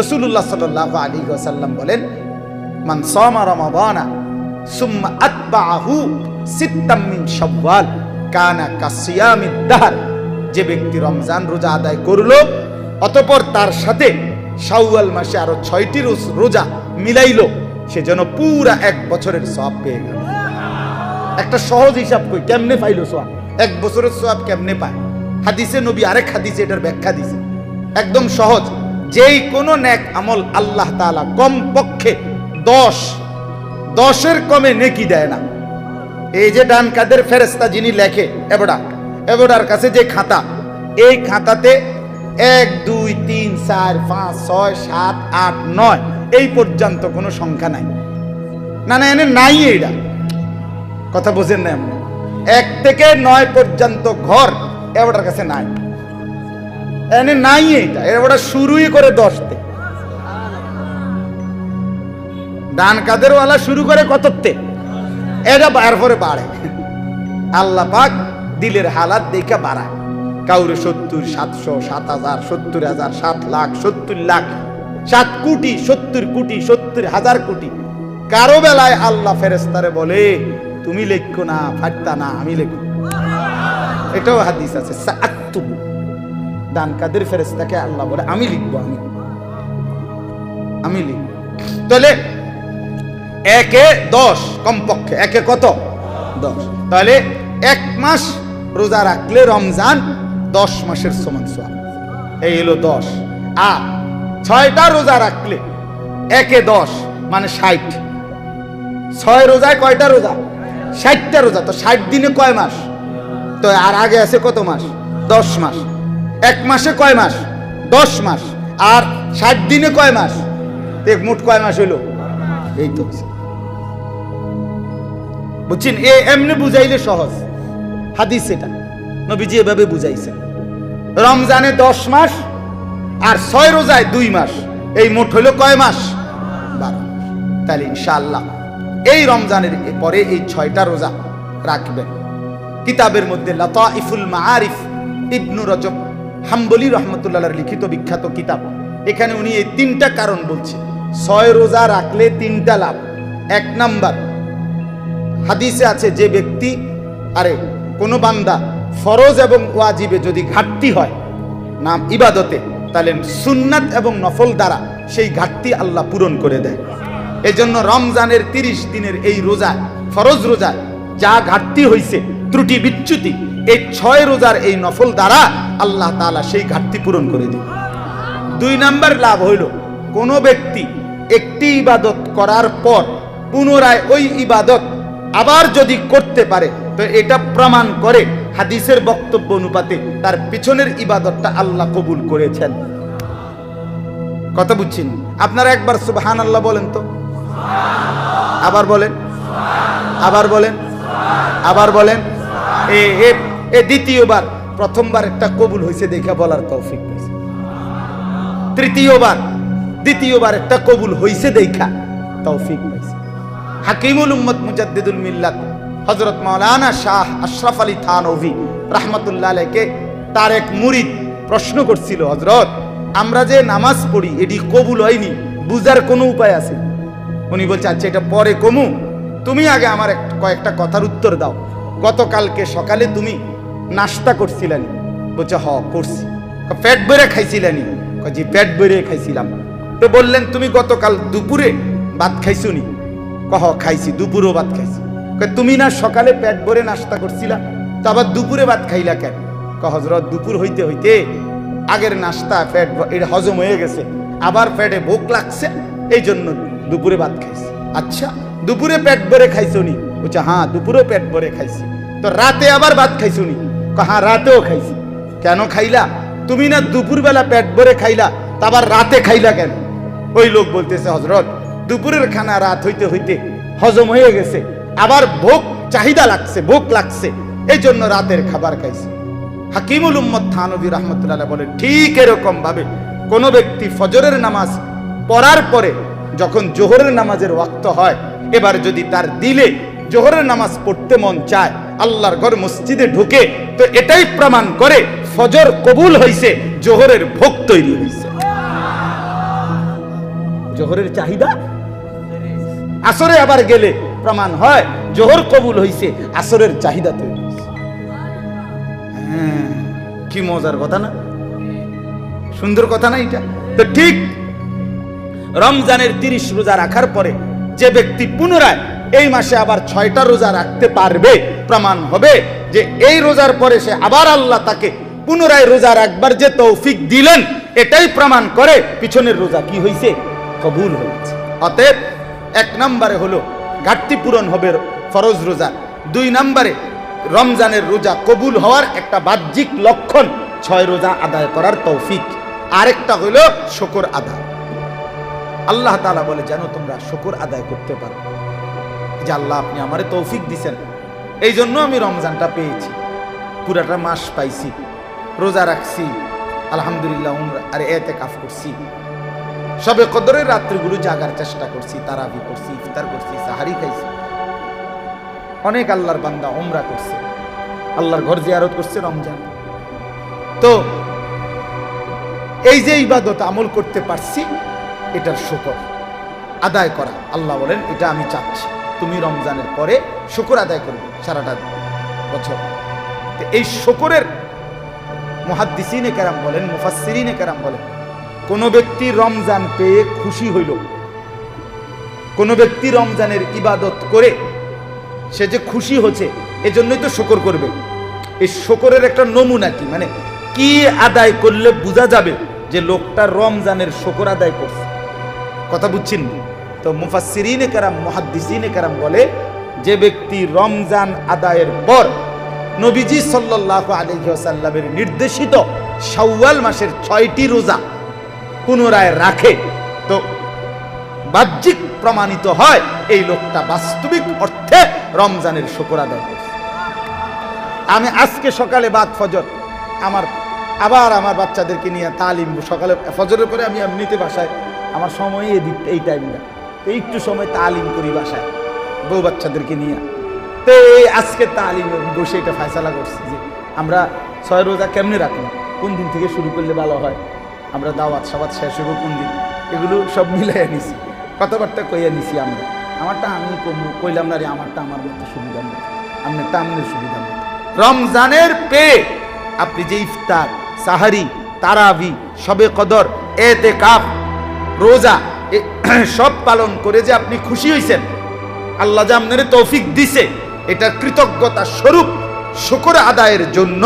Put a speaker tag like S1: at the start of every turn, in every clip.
S1: রসুল্লাহ সাল্লাহ আলী সাল্লাম বলেন মান সমা রমাদানা সুম্মা আতবাহু সিত্তাম মিন কানা কাসিয়ামিদ দাহর যে ব্যক্তি রমজান রোজা আদায় করল অতপর তার সাথে শাওয়াল মাসে আরো ছয়টি রোজা মিলাইল সে যেন পুরা এক বছরের সব পেয়ে গেল একটা সহজ হিসাব কই কেমনে পাইলো সোয়াব এক বছরের সোয়াব কেমনে পায় হাদিসে নবী আরেক হাদিসে এটার ব্যাখ্যা দিছে একদম সহজ যেই কোনো ন্যাক আমল আল্লাহ তালা কমপক্ষে দশ দশের কমে নেকি দেয় না এই যে ডান কাদের ফেরেস্তা যিনি লেখে এবড়া এবড়ার কাছে যে খাতা এই খাতাতে এক দুই তিন চার পাঁচ ছয় সাত আট নয় এই পর্যন্ত কোনো সংখ্যা নাই না না এনে নাই এইটা কথা বোঝেন না এমন এক থেকে নয় পর্যন্ত ঘর এবার কাছে নাই এনে নাই এটা এর ওটা শুরুই করে দশ তে ডান কাদের ওয়ালা শুরু করে কততে এটা এরপরে বাড়ে আল্লাহ পাক দিলের হালাত দেখে বাড়ায় কাউরে সত্তর সাতশো সাত হাজার সত্তর হাজার সাত লাখ সত্তর লাখ সাত কোটি সত্তর কোটি সত্তর হাজার কোটি কারো বেলায় আল্লাহ ফেরেস্তারে বলে তুমি লেখো না ফাটতা না আমি লেখো এটাও হাদিস আছে দান কাদের ফেরেস্তাকে আল্লাহ বলে আমি লিখব আমি আমি লিখব তাহলে একে দশ কমপক্ষে একে কত দশ তাহলে এক মাস রোজা রাখলে রমজান দশ মাসের সমান সোয়া এই হলো দশ আর ছয়টা রোজা রাখলে একে দশ মানে ষাট ছয় রোজায় কয়টা রোজা ষাটটা রোজা তো ষাট দিনে কয় মাস তো আর আগে আছে কত মাস দশ মাস এক মাসে কয় মাস দশ মাস আর ষাট দিনে কয় মাস এক মোট কয় মাস হইল এই তো বুঝছেন এ এমনি বুঝাইলে সহজ হাদিস এটা নবীজি এভাবে বুঝাইছে রমজানে দশ মাস আর ছয় রোজায় দুই মাস এই মোট হইল কয় মাস বারো তাহলে ইনশাল্লাহ এই রমজানের পরে এই ছয়টা রোজা রাখবেন কিতাবের মধ্যে লতা ইফুল আরিফ ইবনু রজব হাম্বলি রহমতুল্লাহ লিখিত বিখ্যাত কিতাব এখানে উনি এই তিনটা কারণ বলছে ছয় রোজা রাখলে তিনটা লাভ এক নাম্বার হাদিসে আছে যে ব্যক্তি আরে কোনো বান্দা ফরজ এবং ওয়াজিবে যদি ঘাটতি হয় নাম ইবাদতে তাহলে সুন্নাত এবং নফল দ্বারা সেই ঘাটতি আল্লাহ পূরণ করে দেয় এজন্য রমজানের তিরিশ দিনের এই রোজা ফরজ রোজা যা ঘাটতি হয়েছে ত্রুটি বিচ্যুতি এই ছয় রোজার এই নফল দ্বারা আল্লাহ তালা সেই ঘাটতি পূরণ করে দিল দুই নাম্বার লাভ হইল কোনো ব্যক্তি একটি ইবাদত করার পর পুনরায় ওই ইবাদত আবার যদি করতে পারে তো এটা প্রমাণ করে হাদিসের বক্তব্য অনুপাতে তার পিছনের ইবাদতটা আল্লাহ কবুল করেছেন কথা বুঝছেন আপনারা একবার সুবহান আল্লাহ বলেন তো আবার বলেন আবার বলেন আবার বলেন এ দ্বিতীয়বার প্রথমবার একটা কবুল হয়েছে দেখে বলার তৌফিক পাইছে তৃতীয়বার দ্বিতীয়বার একটা কবুল হয়েছে দেখা তৌফিক পাইছে হাকিমুল উম্মত মুজাদ্দিদুল মিল্লাত হজরত মাওলানা শাহ আশরাফ আলী থানভি রাহমাতুল্লাহ আলাইকে তার এক মুরিদ প্রশ্ন করছিল হজরত আমরা যে নামাজ পড়ি এটি কবুল হয়নি বুঝার কোনো উপায় আছে উনি বলছে আচ্ছা এটা পরে কমু তুমি আগে আমার কয়েকটা কথার উত্তর দাও গতকালকে সকালে তুমি নাস্তা করছিলেনি বলছে হ করছি পেট বেড়ে খাইছিলেনি কী পেট বেড়ে খাইছিলাম তো বললেন তুমি গতকাল দুপুরে ভাত খাইছো নি কহ খাইছি দুপুরেও ভাত খাইছি তুমি না সকালে পেট ভরে নাস্তা করছিলা তো আবার দুপুরে ভাত খাইলা কেন হজরত দুপুর হইতে হইতে আগের নাস্তা ফ্যাট এটা হজম হয়ে গেছে আবার প্যাটে ভোক লাগছে এই জন্য দুপুরে ভাত খাইছি আচ্ছা দুপুরে পেট ভরে খাইছো নি বলছে হ্যাঁ দুপুরও পেট ভরে খাইছি তো রাতে আবার ভাত খাইছো নি হ্যাঁ রাতেও খাইছি কেন খাইলা তুমি না দুপুরবেলা পেট ভরে খাইলা তা আবার রাতে খাইলা কেন ওই লোক বলতেছে হজরত দুপুরের খানা রাত হইতে হইতে হজম হয়ে গেছে আবার ভোগ চাহিদা লাগছে ভোগ লাগছে এই জন্য রাতের খাবার খাইছে হাকিমুল উম্মদ থানবী রহমতুল্লাহ বলে ঠিক এরকম ভাবে কোনো ব্যক্তি ফজরের নামাজ পড়ার পরে যখন জোহরের নামাজের ওয়াক্ত হয় এবার যদি তার দিলে জোহরের নামাজ পড়তে মন চায় আল্লাহর ঘর মসজিদে ঢুকে তো এটাই প্রমাণ করে ফজর কবুল হয়েছে জোহরের ভোগ তৈরি হয়েছে জোহরের চাহিদা আসরে আবার গেলে প্রমাণ হয় জোহর কবুল হয়েছে আসরের চাহিদা তৈরি হ্যাঁ, কি মজার কথা না সুন্দর কথা না এটা তো ঠিক রমজানের তিরিশ রোজা রাখার পরে যে ব্যক্তি পুনরায় এই মাসে আবার ছয়টা রোজা রাখতে পারবে প্রমাণ হবে যে এই রোজার পরে সে আবার আল্লাহ তাকে পুনরায় রোজা রাখবার যে তৌফিক দিলেন এটাই প্রমাণ করে পিছনের রোজা কি হয়েছে কবুল হয়েছে অতএব এক নম্বরে হলো ঘাটতি পূরণ হবে ফরজ রোজা দুই নম্বরে রমজানের রোজা কবুল হওয়ার একটা বাহ্যিক লক্ষণ ছয় রোজা আদায় করার তৌফিক আরেকটা হলো শকর আদায় আল্লাহ তালা বলে যেন তোমরা শকর আদায় করতে পারো যে আল্লাহ আপনি আমারে তৌফিক দিছেন এই জন্য আমি রমজানটা পেয়েছি পুরাটা মাস পাইছি রোজা রাখছি আলহামদুলিল্লাহ আর এতে কাজ করছি সবে কদরের রাত্রিগুলো জাগার চেষ্টা করছি তারাবি করছি ইফতার করছি সাহারি খাইছি অনেক আল্লাহর বান্দা ওমরা করছে আল্লাহর ঘর জিয়ারত করছে রমজান তো এই যে ইবাদত আমল করতে পারছি এটার শুকর আদায় করা আল্লাহ বলেন এটা আমি চাচ্ছি তুমি রমজানের পরে শুকুর আদায় করবে সারাটা বছর তো এই শুকুরের মহাদ্দিসিনে কেরাম বলেন মুফাসিরিনে কেরাম বলেন কোনো ব্যক্তি রমজান পেয়ে খুশি হইল কোনো ব্যক্তি রমজানের ইবাদত করে সে যে খুশি হচ্ছে এজন্যই তো শকর করবে এই শকরের একটা নমুনা কি মানে কি আদায় করলে বোঝা যাবে যে লোকটা রমজানের শকর আদায় করছে কথা বুঝছেন না তো মুফাসিরিনে কারাম মহাদ্দিসিনে কারাম বলে যে ব্যক্তি রমজান আদায়ের পর নবীজি সাল্লাহ আলহিহাসাল্লামের নির্দেশিত শাওয়াল মাসের ছয়টি রোজা পুনরায় রাখে তো বাহ্যিক প্রমাণিত হয় এই লোকটা বাস্তবিক অর্থে রমজানের শুকর আদায় করছে আমি আজকে সকালে বাদ ফজর আমার আবার আমার বাচ্চাদেরকে নিয়ে তালিম সকালে ফজরের পরে আমি এমনিতে বাসায় আমার সময় এই এই টাইমটা একটু সময় তালিম করি বাসায় বউ বাচ্চাদেরকে নিয়ে তো এই আজকে তালিম বসে এটা ফায়সালা করছি যে আমরা ছয় রোজা কেমনে রাখবো কোন দিন থেকে শুরু করলে ভালো হয় আমরা দাওয়াত সাবাত শেষ হবো কোন দিন এগুলো সব মিলাই নিছি কথাবার্তা কইয়া নিছি আমরা আমারটা আমি কইলাম না রে আমারটা আমার মতো সুবিধা মতো আপনারটা আমি সুবিধা মতো রমজানের পে আপনি যে ইফতার সাহারি তারাভি সবে কদর এতে কাপ রোজা সব পালন করে যে আপনি খুশি হইছেন আল্লাহ যে আপনার তৌফিক দিছে এটার কৃতজ্ঞতা স্বরূপ শুকর আদায়ের জন্য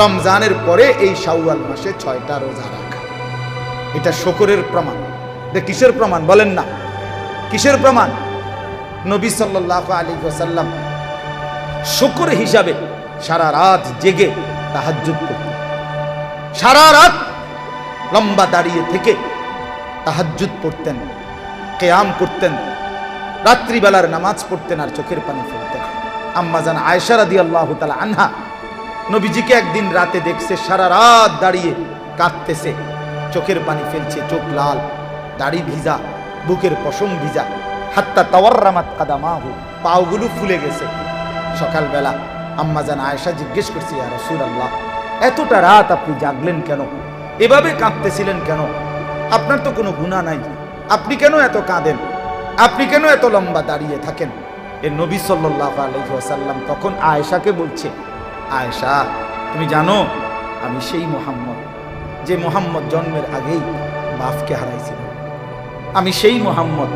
S1: রমজানের পরে এই সাউয়াল মাসে ছয়টা রোজা রাখা এটা শকরের প্রমাণ এটা কিসের প্রমাণ বলেন না কিসের প্রমাণ নবী সাল্লাহ আলী ওসাল্লাম শকর হিসাবে সারা রাত জেগে তাহাজ করতেন সারা রাত লম্বা দাঁড়িয়ে থেকে তাহাজুদ পড়তেন কেয়াম করতেন রাত্রিবেলার নামাজ পড়তেন আর চোখের পানি ফেলতেন আম্মাজান আয়সা আদি আল্লাহ তালা আনহা নবীজিকে একদিন রাতে দেখছে সারা রাত দাঁড়িয়ে কাঁদতেছে চোখের পানি ফেলছে চোখ লাল দাড়ি ভিজা বুকের পশম ভিজা হাত্তা তাওয়ার কাদা মাহু পাওগুলো ফুলে গেছে সকালবেলা আম্মাজান আয়সা জিজ্ঞেস করছি আর রসুল আল্লাহ এতটা রাত আপনি জাগলেন কেন এভাবে কাঁদতেছিলেন কেন আপনার তো কোনো গুণা নাই আপনি কেন এত কাঁদেন আপনি কেন এত লম্বা দাঁড়িয়ে থাকেন এ নবী সাল্লাহ আলহিহাসাল্লাম তখন আয়েশাকে বলছে আয়েশা তুমি জানো আমি সেই মোহাম্মদ যে মোহাম্মদ জন্মের আগেই বাফকে হারাইছিল আমি সেই মোহাম্মদ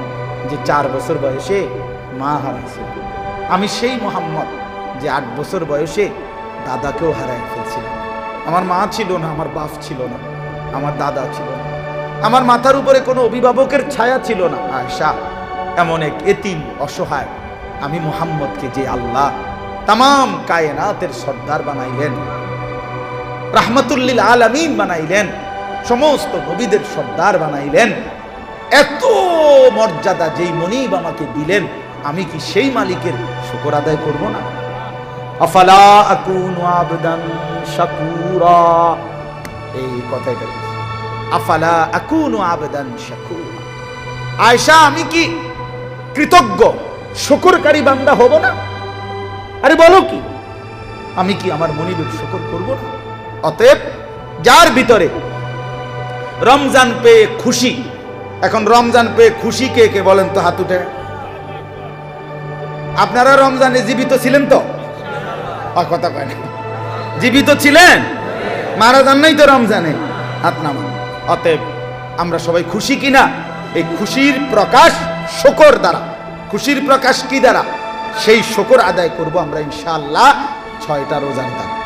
S1: যে চার বছর বয়সে মা হারাইছিল আমি সেই মোহাম্মদ যে আট বছর বয়সে দাদাকেও হারাই ফেলছিলাম আমার মা ছিল না আমার বাপ ছিল না আমার দাদা ছিল না আমার মাথার উপরে কোনো অভিভাবকের ছায়া ছিল না আয়সা এমন এক এতিম অসহায় আমি মোহাম্মদকে যে আল্লাহ তাম কায়নাতের সর্দার বানাইলেন রাহমাতুল্লিল আমিন বানাইলেন সমস্ত নবীদের সর্দার বানাইলেন এত মর্যাদা যেই মনিব আমাকে দিলেন আমি কি সেই মালিকের শুকর আদায় করব না আফালা আকুন আবদান শাকুরা এই কথাটা আফালা আকুন আবেদান আয়সা আমি কি কৃতজ্ঞ শকরকারী বান্দা হব না আরে বলো কি আমি কি আমার মনিবের শুকুর করব না অতএব যার ভিতরে রমজান পেয়ে খুশি এখন রমজান পেয়ে খুশি কে কে বলেন তো হাত উঠে আপনারা রমজানে জীবিত ছিলেন তো কথা কয় না জীবিত ছিলেন মারা যান নাই তো রমজানে হাত নামান অতএব আমরা সবাই খুশি কিনা এই খুশির প্রকাশ শকর দ্বারা খুশির প্রকাশ কি দ্বারা সেই শকর আদায় করব আমরা ইনশাআল্লাহ ছয়টা রোজার দ্বারা